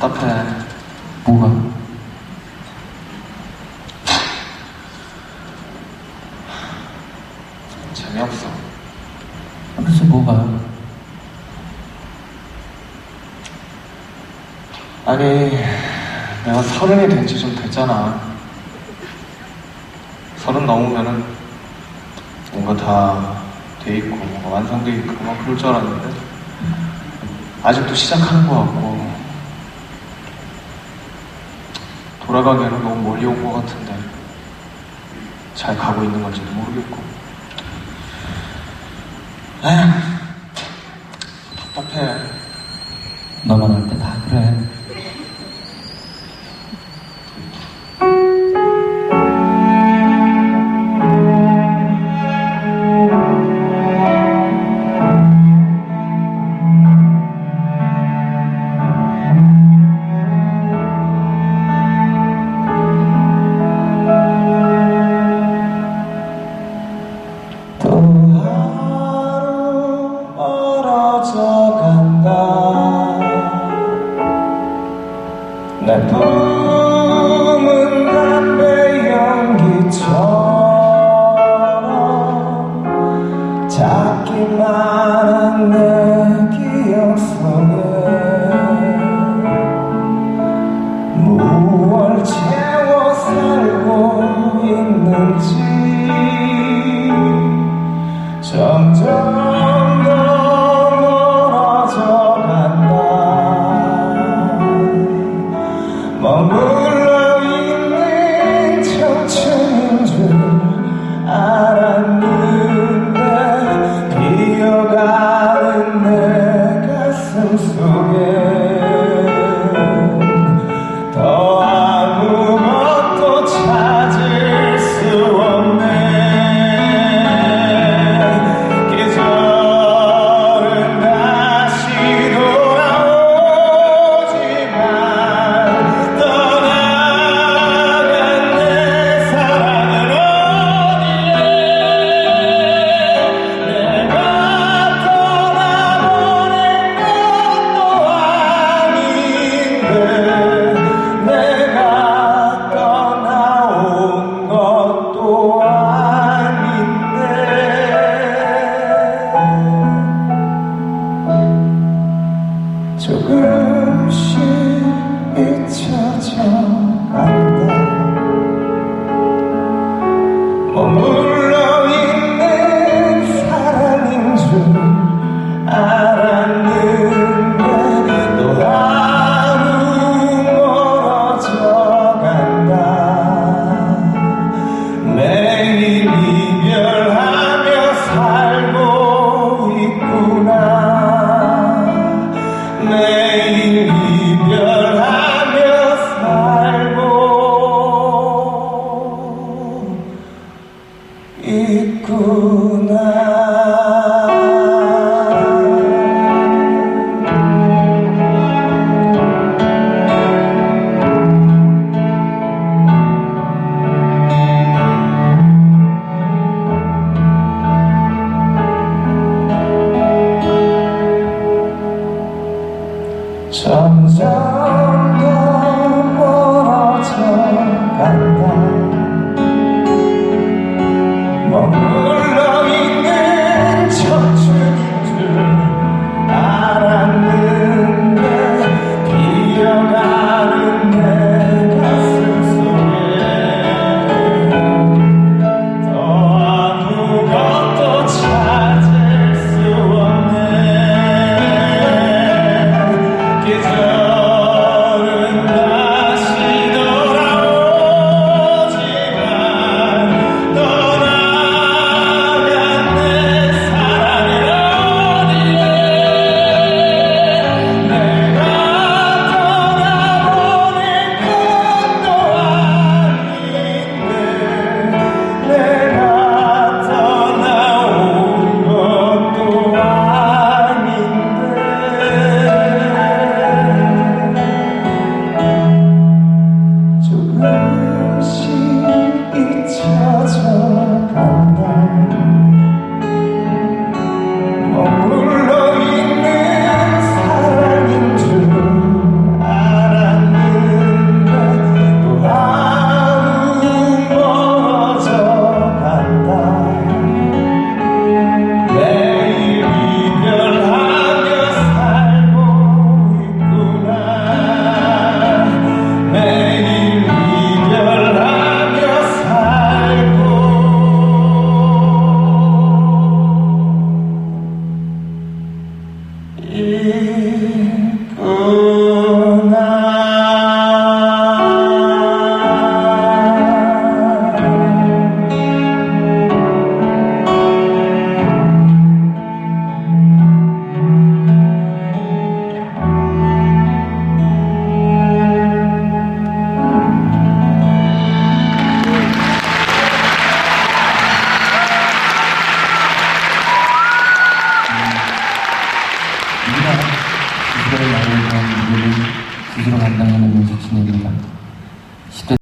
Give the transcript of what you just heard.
답답해. 뭐가? 재미없어. 그래서 뭐가? 아니, 내가 서른이 된 지 좀 됐잖아. 서른 넘으면은 뭔가 다 돼 있고, 뭔가 완성돼 있고, 막 그럴 줄 알았는데, 아직도 시작하는 것 같고, 돌아가기에는 너무 멀리 온 것 같은데, 잘 가고 있는 건지도 모르겠고, 에휴, 답답해. 할때 내 품은 담배 연기처럼 작기만 한 내 기억 속에 무얼 채워 살고 있는지 점점 조금씩 잊혀져 점점 더 멀어져 간다 스스로 감당하는 뮤직신입니다. 10대